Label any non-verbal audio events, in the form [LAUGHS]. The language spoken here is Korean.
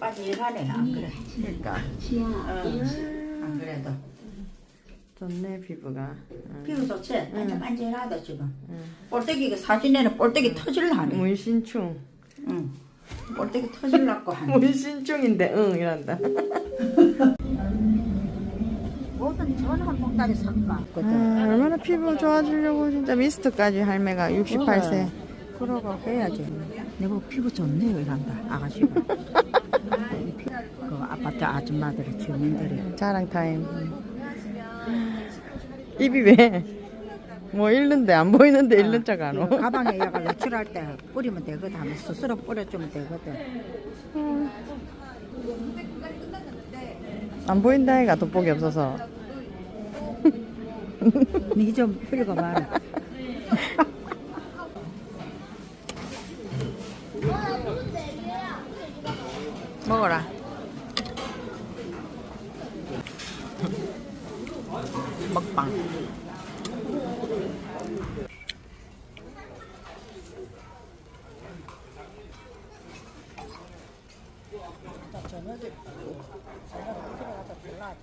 빠지하네 안 그래 그러니까 응. 안 그래도 좋네 피부가. 응. 피부 좋지? 완전 반질하다 지금 응. 볼때기가 사진에는 볼때기 터질라네 문신충. 응. 볼때기 터질라고 하네 문신충인데 응 이란다. 뭐든 전한 봉다리 아, 얼마나 피부 좋아지려고 진짜 미스트까지 할매가 68세. 그러고 해야지 내가 피부 좋네요 이란다 아가씨가 그 [LAUGHS] 아줌마들이 주민들이 자랑 타임. 입이 왜? 뭐 잃는데 안 보이는데 잃는 척 안 오. 이거 가방에 약을 외출할 때 뿌리면 되거든 하면 스스로 뿌려주면 되거든 안 보인다 해가 돋보기 없어서. [LAUGHS] 니좀 읽어봐라 먹어라. บักปังจับฉันน่าจะฉันน่าจะที่เาจับเนลาด